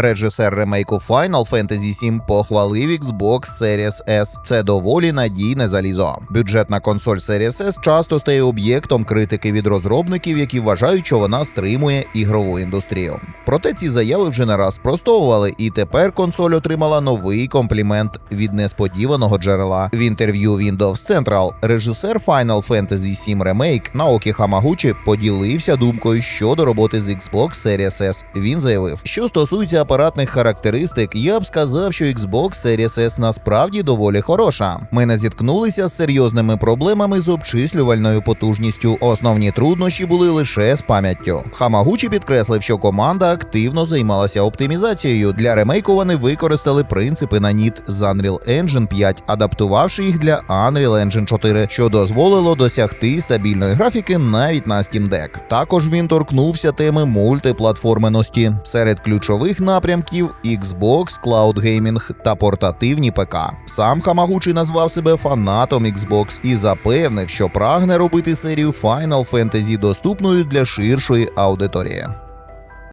Режисер ремейку Final Fantasy VII похвалив Xbox Series S. Це доволі надійне залізо. Бюджетна консоль Series S часто стає об'єктом критики від розробників, які вважають, що вона стримує ігрову індустрію. Проте ці заяви вже не раз спростовували, і тепер консоль отримала новий комплімент від несподіваного джерела. В інтерв'ю Windows Central режисер Final Fantasy VII Remake Наокі Хамагучі поділився думкою щодо роботи з Xbox Series S. Він заявив, що стосується апаратних характеристик, я б сказав, що Xbox Series S насправді доволі хороша. Ми не зіткнулися з серйозними проблемами з обчислювальною потужністю. Основні труднощі були лише з пам'яттю. Хамагучі підкреслив, що команда активно займалася оптимізацією. Для ремейку вони використали принципи на ніт з Unreal Engine 5, адаптувавши їх для Unreal Engine 4, що дозволило досягти стабільної графіки навіть на Steam Deck. Також він торкнувся теми мультиплатформеності серед ключових напрямків Xbox, Cloud Gaming та портативні ПК. Сам Хамагучий назвав себе фанатом Xbox і запевнив, що прагне робити серію Final Fantasy доступною для ширшої аудиторії.